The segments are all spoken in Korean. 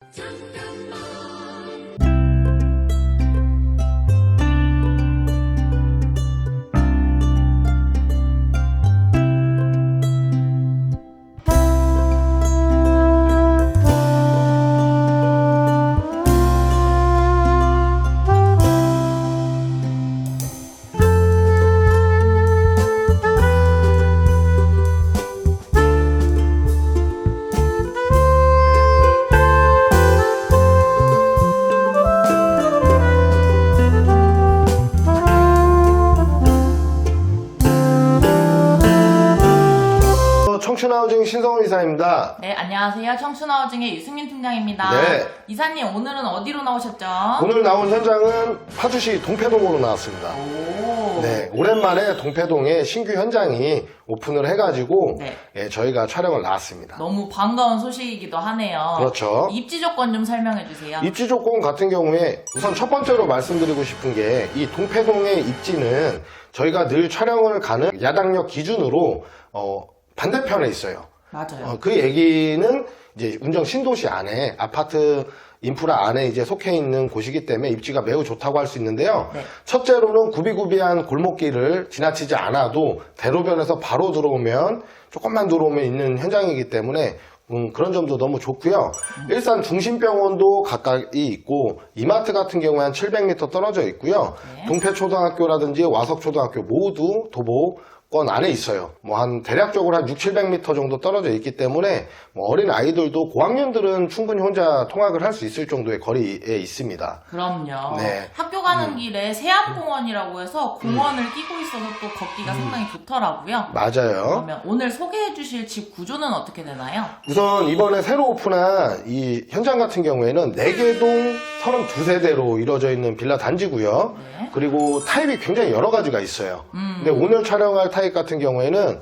청춘 이사입니다. 네, 안녕하세요. 청춘하우징의 유승민 팀장입니다. 네. 이사님, 오늘은 어디로 나오셨죠? 오늘 나온 현장은 파주시 동패동으로 나왔습니다. 오. 네, 오랜만에 동패동에 신규 현장이 오픈을 해가지고 네. 예, 저희가 촬영을 나왔습니다. 너무 반가운 소식이기도 하네요. 그렇죠. 입지 조건 좀 설명해 주세요. 입지 조건 같은 경우에 우선 첫 번째로 말씀드리고 싶은 게 이 동패동의 입지는 저희가 늘 촬영을 가는 야당역 기준으로 어, 반대편에 있어요. 맞아요. 어, 그 얘기는 이제 운정 신도시 안에 아파트 인프라 안에 이제 속해 있는 곳이기 때문에 입지가 매우 좋다고 할 수 있는데요. 네. 첫째로는 구비구비한 골목길을 지나치지 않아도 대로변에서 바로 들어오면 조금만 들어오면 있는 현장이기 때문에 음, 그런 점도 너무 좋고요. 일산 중심병원도 가까이 있고 이마트 같은 경우에 한 700m 떨어져 있고요. 네. 동패초등학교라든지 와석초등학교 모두 도보 권 안에 있어요. 뭐 한 대략적으로 한 6, 700m 정도 떨어져 있기 때문에 뭐 어린 아이들도 고학년들은 충분히 혼자 통학을 할 수 있을 정도의 거리에 있습니다. 그럼요. 네. 학교 가는 길에 세압공원이라고 해서 공원을 끼고 있어서 또 걷기가 상당히 좋더라고요. 맞아요. 그러면 오늘 소개해 주실 집 구조는 어떻게 되나요? 우선 이번에 새로 오픈한 이 현장 같은 경우에는 4개동 32세대로 이루어져 있는 빌라 단지고요. 네. 그리고 타입이 굉장히 여러 가지가 있어요. 음. 근데 오늘 촬영할 타입 같은 경우에는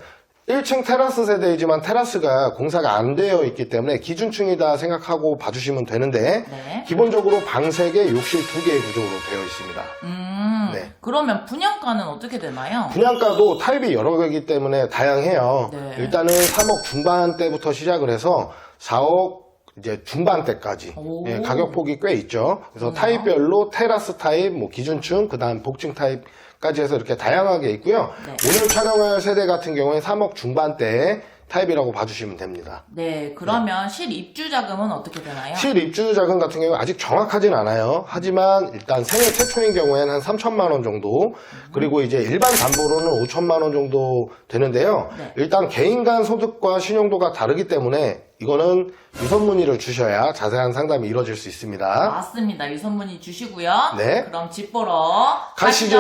1층 테라스 세대이지만 테라스가 공사가 안 되어 있기 때문에 기준층이다 생각하고 봐주시면 되는데 네. 기본적으로 방 3개, 욕실 2개의 구조로 되어 있습니다. 음. 네. 그러면 분양가는 어떻게 되나요? 분양가도 타입이 여러 개이기 때문에 다양해요. 네. 일단은 3억 중반대부터 시작을 해서 4억 이제 중반대까지 오. 예, 가격 폭이 꽤 있죠. 그래서 그렇구나. 타입별로 테라스 타입, 뭐 기준층, 그다음 복층 타입 까지 해서 이렇게 다양하게 있고요. 네. 오늘 촬영할 세대 같은 경우에 3억 중반대 타입이라고 봐주시면 됩니다. 네, 그러면 실 입주 자금은 어떻게 되나요? 실 입주 자금 같은 경우 아직 정확하진 않아요. 하지만 일단 생애 최초인 경우에는 한 3천만 원 정도, 그리고 이제 일반 담보로는 5천만 원 정도 되는데요. 네. 일단 개인 간 소득과 신용도가 다르기 때문에 이거는 유선 문의를 주셔야 자세한 상담이 이루어질 수 있습니다. 맞습니다. 유선문의 주시고요. 네. 그럼 집 보러 가시죠.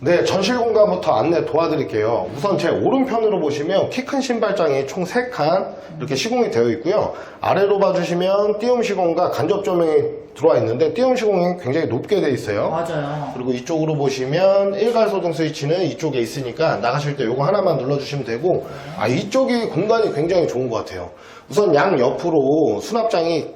네, 전실 공간부터 안내 도와드릴게요. 우선 제 오른편으로 보시면 키 큰 신발장이 총 3칸 이렇게 시공이 되어 있고요. 아래로 봐주시면 띄움 시공과 간접 조명이 들어와 있는데 띄움 시공이 굉장히 높게 되어 있어요. 맞아요. 그리고 이쪽으로 보시면 일괄 소등 스위치는 이쪽에 있으니까 나가실 때 요거 하나만 눌러주시면 되고 아 이쪽이 공간이 굉장히 좋은 것 같아요. 우선 양 옆으로 수납장이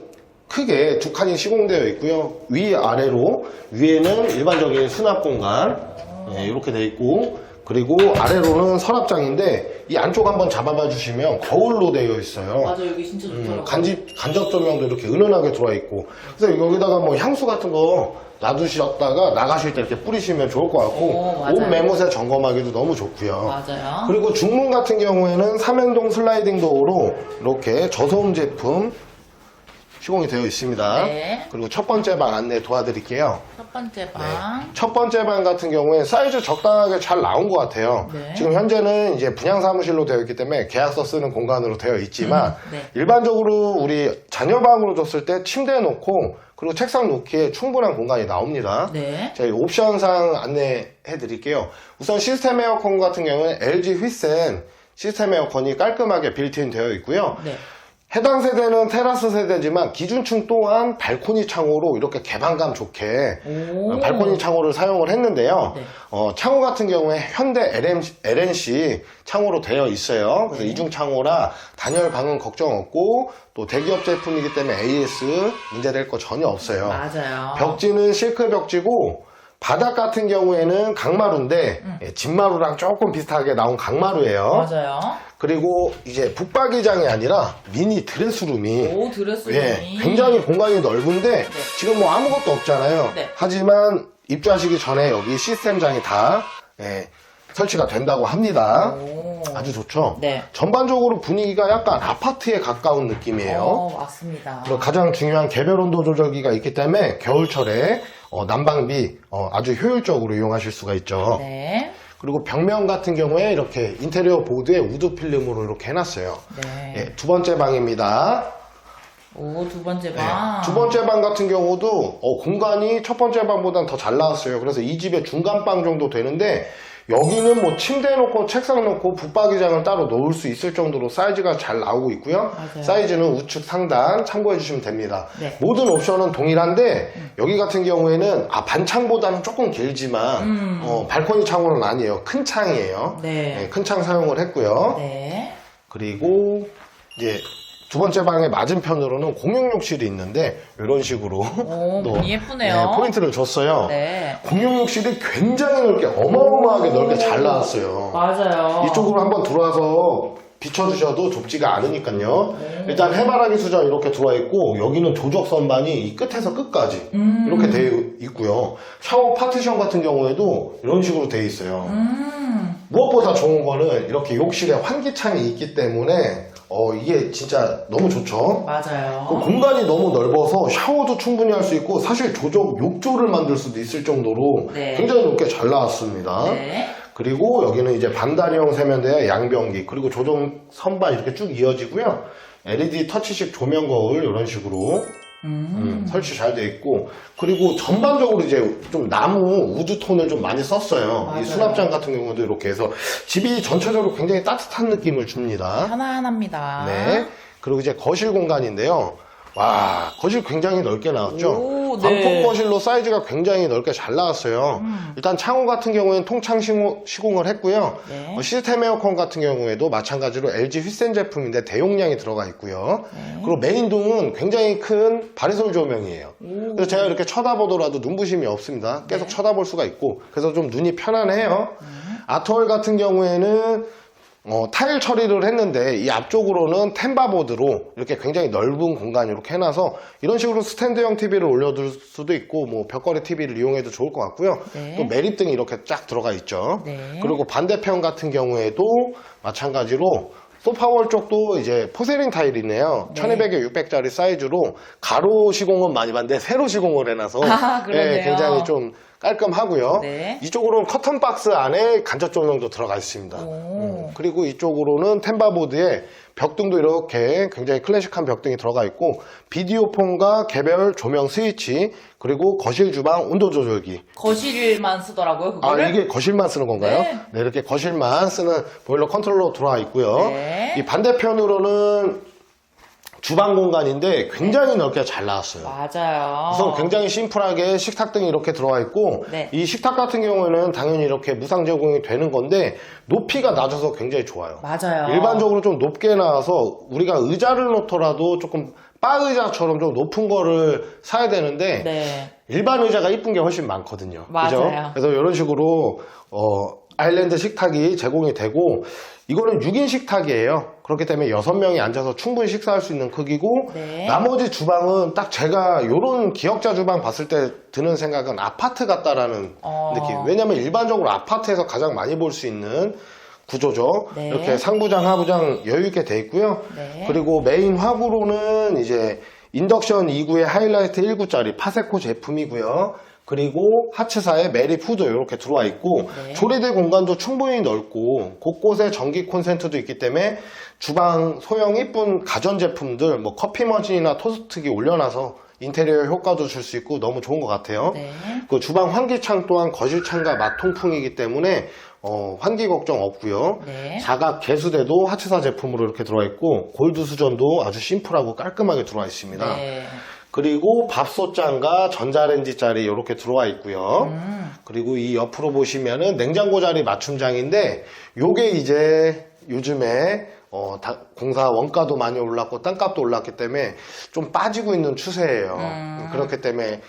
크게 두 칸이 시공되어 있고요. 위 아래로 위에는 일반적인 수납 공간 네, 이렇게 되어 있고 그리고 아래로는 서랍장인데 이 안쪽 한번 잡아봐 주시면 거울로 되어 있어요. 맞아, 여기 진짜 좋더라고요. 음, 간집, 간접 조명도 이렇게 은은하게 들어와 있고. 그래서 여기다가 뭐 향수 같은 거 놔두셨다가 나가실 때 이렇게 뿌리시면 좋을 것 같고, 오, 맞아요. 옷 매무새 점검하기도 너무 좋고요. 맞아요. 그리고 중문 같은 경우에는 삼연동 슬라이딩 도어로 이렇게 저소음 제품 시공이 되어 있습니다. 네. 그리고 첫 번째 방 안내 도와드릴게요. 첫 번째 방. 첫 번째 방 같은 경우에 사이즈 적당하게 잘 나온 것 같아요. 네. 지금 현재는 이제 분양 사무실로 되어 있기 때문에 계약서 쓰는 공간으로 되어 있지만 네. 일반적으로 우리 자녀 방으로 줬을 때 침대 놓고 그리고 책상 놓기에 충분한 공간이 나옵니다. 네. 저희 옵션상 안내해 드릴게요. 우선 시스템 에어컨 같은 경우는 LG 휘센 시스템 에어컨이 깔끔하게 빌트인 되어 있고요. 네. 해당 세대는 테라스 세대지만 기준층 또한 발코니 창호로 이렇게 개방감 좋게 오. 어, 발코니 창호를 사용을 했는데요. 네. 어, 창호 같은 경우에 현대 LM, LNC 창호로 되어 있어요. 그래서 네. 이중 창호라 단열 방은 걱정 없고 또 대기업 제품이기 때문에 AS 문제될 거 전혀 없어요. 맞아요. 벽지는 실크 벽지고 바닥 같은 경우에는 강마루인데 예, 진마루랑 조금 비슷하게 나온 강마루예요. 맞아요. 그리고 이제 북박이장이 아니라 미니 드레스룸이 오 드레스룸이 예, 굉장히 공간이 넓은데 지금 뭐 아무것도 없잖아요. 네. 하지만 입주하시기 전에 여기 시스템장이 다 예, 설치가 된다고 합니다. 오. 아주 좋죠. 네. 전반적으로 분위기가 약간 아파트에 가까운 느낌이에요. 어, 맞습니다. 그리고 가장 중요한 개별 온도 조절기가 있기 때문에 겨울철에 어, 난방비 어, 아주 효율적으로 이용하실 수가 있죠. 네. 그리고 벽면 같은 경우에 이렇게 인테리어 보드에 우드 필름으로 이렇게 해놨어요. 네. 예, 두 번째 방입니다. 오, 두 번째 네, 방. 두 번째 방 같은 경우도 어, 공간이 첫 번째 방보다는 더 잘 나왔어요. 그래서 이 집의 중간 방 정도 되는데 여기는 뭐 침대 놓고 책상 놓고 붙박이장을 따로 놓을 수 있을 정도로 사이즈가 잘 나오고 있고요. 맞아요. 사이즈는 우측 상단 참고해 주시면 됩니다. 네. 모든 옵션은 동일한데 여기 같은 경우에는 아 반창보다는 조금 길지만 어, 발코니 창호는 아니에요. 큰 창이에요. 음. 네. 큰 창 사용을 했고요. 네. 그리고 이제 두 번째 방의 맞은편으로는 공용욕실이 있는데 이런 식으로 오, 또, 문이 예쁘네요. 네, 포인트를 줬어요. 네. 공용욕실이 굉장히 넓게 어마어마하게 넓게 잘 나왔어요. 맞아요. 이쪽으로 한번 들어와서 비춰주셔도 좁지가 않으니까요. 일단 해바라기 수전 이렇게 들어와 있고 여기는 조적 선반이 이 끝에서 끝까지 음. 이렇게 되어 있고요. 샤워 파티션 같은 경우에도 이런 식으로 되어 있어요. 음. 무엇보다 좋은 거는 이렇게 욕실에 환기창이 있기 때문에 어 이게 진짜 너무 좋죠. 맞아요. 그 공간이 너무 넓어서 샤워도 충분히 할 수 있고 사실 조적 욕조를 만들 수도 있을 정도로 네. 굉장히 높게 잘 나왔습니다. 네. 그리고 여기는 이제 반다리형 세면대에 양변기 그리고 조정 선반 이렇게 쭉 이어지고요. LED 터치식 조명 거울 이런 식으로 음, 설치 잘 돼 있고 그리고 전반적으로 이제 좀 나무 우드 톤을 좀 많이 썼어요. 맞아요. 이 수납장 같은 경우도 이렇게 해서 집이 전체적으로 굉장히 따뜻한 느낌을 줍니다. 편안합니다. 네. 그리고 이제 거실 공간인데요. 와, 거실 굉장히 넓게 나왔죠? 오, 방폭 네. 거실로 사이즈가 굉장히 넓게 잘 나왔어요. 일단 창호 같은 경우에는 통창 시공, 시공 을 했고요. 네. 어, 시스템 에어컨 같은 경우에도 마찬가지로 LG 휘센 제품인데 대용량이 들어가 있고요. 네. 그리고 메인동은 굉장히 큰 바리솔 조명이에요. 그래서 제가 이렇게 쳐다보더라도 눈부심이 없습니다. 네. 계속 쳐다볼 수가 있고 그래서 좀 눈이 편안해요. 음. 아트월 같은 경우에는 어, 타일 처리를 했는데 이 앞쪽으로는 템바보드로 이렇게 굉장히 넓은 공간 이렇게 해놔서 이런 식으로 스탠드형 TV를 올려둘 수도 있고 뭐 벽걸이 TV를 이용해도 좋을 것 같고요. 네. 또 매립등이 이렇게 쫙 들어가 있죠. 네. 그리고 반대편 같은 경우에도 마찬가지로 소파월 쪽도 이제 포세린 타일이네요. 네. 1200에 600짜리 사이즈로 가로 시공은 많이 봤는데 세로 시공을 해놔서 아. 예, 굉장히 좀 깔끔하고요. 네. 이쪽으로는 커튼 박스 안에 간접 조명도 들어가 있습니다. 오. 음, 그리고 이쪽으로는 템바보드에 벽등도 이렇게 굉장히 클래식한 벽등이 들어가 있고 비디오폰과 개별 조명 스위치 그리고 거실 주방 온도 조절기 거실만 쓰더라고요, 아 그거를. 이게 거실만 쓰는 건가요? 네. 네. 이렇게 거실만 쓰는 보일러 컨트롤러 들어와 있고요. 네. 이 반대편으로는 주방 공간인데 굉장히 넓게 잘 나왔어요. 맞아요. 우선 굉장히 심플하게 식탁 등이 이렇게 들어와 있고 네. 이 식탁 같은 경우에는 당연히 이렇게 무상 제공이 되는 건데 높이가 낮아서 굉장히 좋아요. 맞아요. 일반적으로 좀 높게 나와서 우리가 의자를 놓더라도 조금 바 의자처럼 좀 높은 거를 사야 되는데 네. 일반 의자가 이쁜 게 훨씬 많거든요. 맞아요. 그죠? 그래서 이런 식으로 어, 아일랜드 식탁이 제공이 되고 이거는 6인 식탁이에요. 그렇기 때문에 6명이 앉아서 충분히 식사할 수 있는 크기고 네. 나머지 주방은 딱 제가 이런 기역자 주방 봤을 때 드는 생각은 아파트 같다라는 어. 느낌. 왜냐면 일반적으로 아파트에서 가장 많이 볼 수 있는 구조죠. 네. 이렇게 상부장, 하부장 여유 있게 돼 있고요. 네. 그리고 메인 화구로는 이제 인덕션 2구의 하이라이트 1구짜리 파세코 제품이고요. 그리고 하츠사의 메리 푸드 이렇게 들어와 있고 네. 조리대 공간도 충분히 넓고 곳곳에 전기 콘센트도 있기 때문에 주방 소형 이쁜 가전 제품들 뭐 커피 머신이나 토스트기 올려놔서 인테리어 효과도 줄 수 있고 너무 좋은 것 같아요. 네. 그 주방 환기창 또한 거실창과 맞통풍이기 때문에 어, 환기 걱정 없고요. 네. 사각 개수대도 하츠사 제품으로 이렇게 들어와 있고 골드 수전도 아주 심플하고 깔끔하게 들어와 있습니다. 네. 그리고 밥솥장과 전자레인지 자리 이렇게 들어와 있고요. 음. 그리고 이 옆으로 보시면은 냉장고 자리 맞춤장인데 요게 이제 요즘에 어, 다- 공사 원가도 많이 올랐고 땅값도 올랐기 때문에 좀 빠지고 있는 추세예요. 음. 그렇기 때문에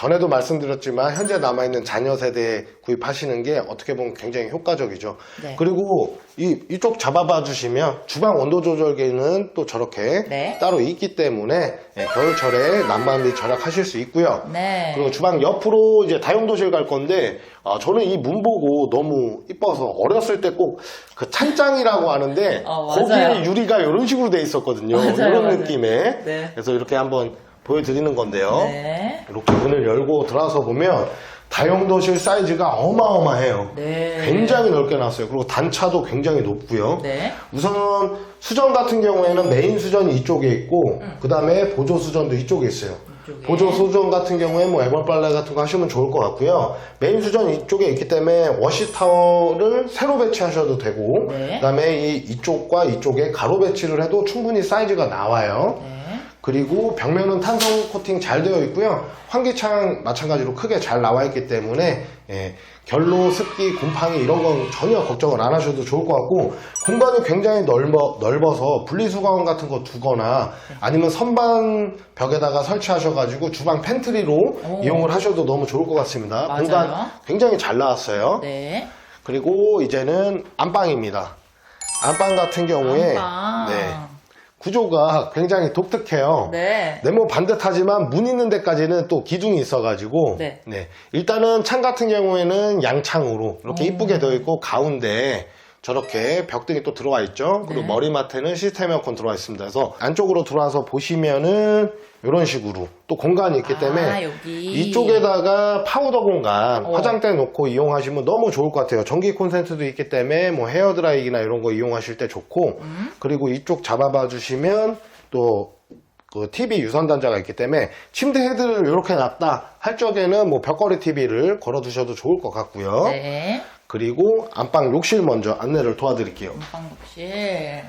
전에도 말씀드렸지만 현재 남아있는 자녀 세대에 구입하시는 게 어떻게 보면 굉장히 효과적이죠. 네. 그리고 이, 이쪽 잡아봐 주시면 주방 온도 조절기는 또 저렇게 네. 따로 있기 때문에 예, 겨울철에 난방비 절약하실 수 있고요. 네. 그리고 주방 옆으로 이제 다용도실 갈 건데 아, 저는 이 문 보고 너무 이뻐서 어렸을 때 꼭 그 찬장이라고 하는데 어. 거기에 유리가 이런 식으로 돼 있었거든요. 맞아요, 이런 맞아요. 느낌의 네. 그래서 이렇게 한번 보여드리는 건데요. 네. 이렇게 문을 열고 들어와서 보면 다용도실 사이즈가 어마어마해요. 네. 굉장히 넓게 놨어요. 그리고 단차도 굉장히 높고요. 네. 우선 수전 같은 경우에는 메인 수전이 이쪽에 있고 그 다음에 보조 수전도 이쪽에 있어요. 이쪽에. 보조 수전 같은 경우에 뭐 애벌빨래 같은 거 하시면 좋을 것 같고요. 메인 수전 이쪽에 있기 때문에 워시 타워를 새로 배치하셔도 되고 네. 그 다음에 이 이쪽과 이쪽에 가로 배치를 해도 충분히 사이즈가 나와요. 네. 그리고 벽면은 탄성 코팅 잘 되어 있고요. 환기창 마찬가지로 크게 잘 나와 있기 때문에 예, 결로, 습기, 곰팡이 이런 건 전혀 걱정을 안 하셔도 좋을 것 같고 공간이 굉장히 넓어, 넓어서 분리수거함 같은 거 두거나 아니면 선반 벽에다가 설치하셔가지고 주방 팬트리로 오. 이용을 하셔도 너무 좋을 것 같습니다. 맞아요. 공간 굉장히 잘 나왔어요. 네. 그리고 이제는 안방입니다. 안방 같은 경우에 안방. 네, 구조가 굉장히 독특해요. 네. 네모 반듯하지만 문 있는 데까지는 또 기둥이 있어가지고 네. 일단은 창 같은 경우에는 양창으로 이렇게 오. 이쁘게 되어 있고 가운데 저렇게 벽등이 또 들어와 있죠 그리고 네. 머리맡에는 시스템 에어컨 들어와 있습니다 그래서 안쪽으로 들어와서 보시면은 이런 식으로 또 공간이 있기 때문에 아, 여기. 이쪽에다가 파우더 공간 어. 화장대 놓고 이용하시면 너무 좋을 것 같아요 전기 콘센트도 있기 때문에 뭐 헤어 드라이기나 이런 거 이용하실 때 좋고 음. 그리고 이쪽 잡아봐 주시면 또 그 TV 유선 단자가 있기 때문에 침대 헤드를 이렇게 놨다 할 적에는 뭐 벽걸이 TV를 걸어 두셔도 좋을 것 같고요. 네. 그리고 안방 욕실 먼저 안내를 도와드릴게요. 안방 욕실.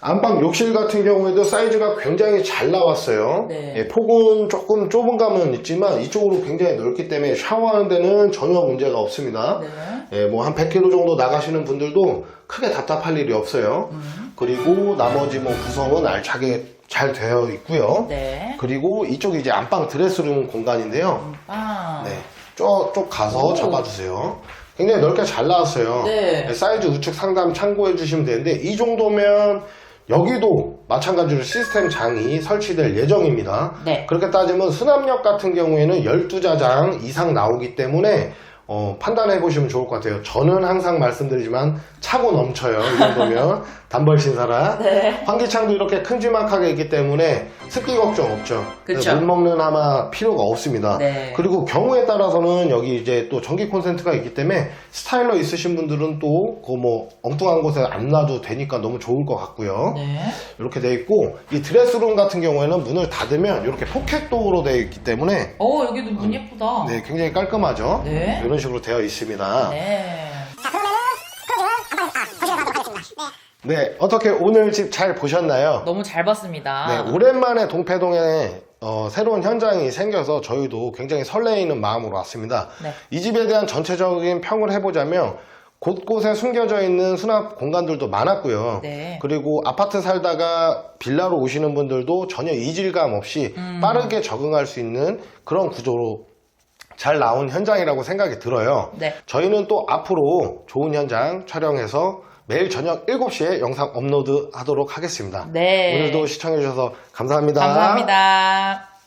안방 욕실 같은 경우에도 사이즈가 굉장히 잘 나왔어요. 네. 예, 폭은 조금 좁은 감은 있지만 이쪽으로 굉장히 넓기 때문에 샤워하는 데는 전혀 문제가 없습니다. 네. 예, 뭐 한 100km 정도 나가시는 분들도 크게 답답할 일이 없어요. 음. 그리고 나머지 뭐 구성은 알차게 잘 되어 있고요. 네. 그리고 이쪽이 이제 안방 드레스룸 공간인데요. 안방. 네. 쪽 가서 오. 잡아주세요. 굉장히 넓게 잘 나왔어요. 네. 사이즈 우측 상담 참고해 주시면 되는데 이 정도면 여기도 마찬가지로 시스템 장이 설치될 예정입니다. 네. 그렇게 따지면 수납력 같은 경우에는 12자장 이상 나오기 때문에 어, 판단해 보시면 좋을 것 같아요. 저는 항상 말씀드리지만 차고 넘쳐요. 이 정도면 단벌 신사라. 네. 환기창도 이렇게 큼지막하게 있기 때문에 습기 걱정 없죠. 그쵸. 물 먹는 아마 필요가 없습니다. 네. 그리고 경우에 따라서는 여기 이제 또 전기 콘센트가 있기 때문에 스타일러 있으신 분들은 또 그 뭐 엉뚱한 곳에 안 놔도 되니까 너무 좋을 것 같고요. 네. 이렇게 돼 있고 이 드레스룸 같은 경우에는 문을 닫으면 이렇게 포켓 도어로 되어 있기 때문에 어, 여기도 문 예쁘다. 네, 굉장히 깔끔하죠. 네. 이런 식으로 되어 있습니다. 네. 네, 어떻게 오늘 집 잘 보셨나요? 너무 잘 봤습니다. 네, 오랜만에 동패동에 어, 새로운 현장이 생겨서 저희도 굉장히 설레이는 마음으로 왔습니다. 네. 이 집에 대한 전체적인 평을 해보자면 곳곳에 숨겨져 있는 수납 공간들도 많았고요. 네. 그리고 아파트 살다가 빌라로 오시는 분들도 전혀 이질감 없이 음. 빠르게 적응할 수 있는 그런 구조로 잘 나온 현장이라고 생각이 들어요. 네. 저희는 또 앞으로 좋은 현장 촬영해서 매일 저녁 7시에 영상 업로드 하도록 하겠습니다. 네. 오늘도 시청해주셔서 감사합니다. 감사합니다.